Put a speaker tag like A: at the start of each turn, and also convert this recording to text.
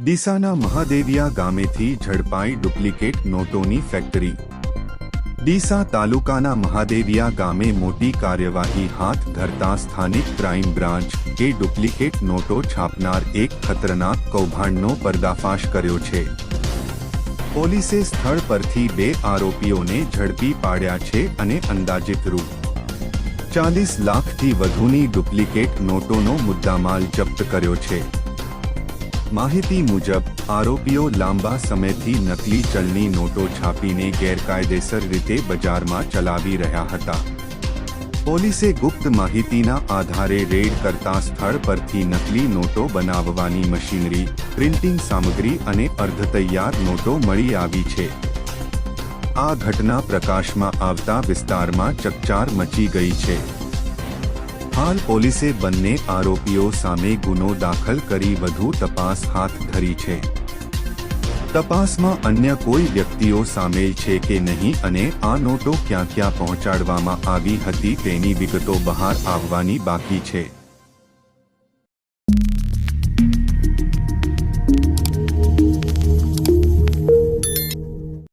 A: ડીસાના મહાદેવિયા ગામેથી ઝડપાઈ duplicate નોટોની factory. Deesa તાલુકાના મહાદેવિયા ગામે મોટી કાર્યવાહી હાથ ધરતા સ્થાનિક ક્રાઇમ બ્રાન્ચ એ ડુપ્લિકેટ નોટો છાપનાર એક ખતરનાક કૌભાંડનો પર્દાફાશ કર્યો છે. પોલીસે સ્થળ પરથી બે આરોપીઓને ઝડપી પાડ્યા છે અને અંદાજિત રૂ ચાલીસ લાખથી વધુની ડુપ્લિકેટ નોટોનો મુદ્દામાલ જપ્ત કર્યો છે. માહિતી મુજબ, આરોપીઓ લાંબા સમયથી નકલી ચલની નોટો છાપીને ગેરકાયદેસર રીતે બજારમાં ચલાવી રહ્યા હતા. પોલીસે ગુપ્ત માહિતીના આધારે રેડ કરતા સ્થળ પરથી નકલી નોટો બનાવવાની મશીનરી, પ્રિન્ટિંગ સામગ્રી અને અર્ધતૈયાર નોટો મળી આવી છે. આ ઘટના પ્રકાશમાં આવતા વિસ્તારમાં ચકચાર મચી ગઈ છે. હાલ પોલીસે બંને આરોપીઓ સામે ગુનો દાખલ કરી વધુ તપાસ હાથ ધરી છે. તપાસમાં અન્ય કોઈ વ્યક્તિઓ સામેલ છે કે નહીં અને આ નોટો ક્યાં ક્યાં પહોંચાડવામાં આવી હતી તેની વિગતો બહાર આવવાની બાકી છે.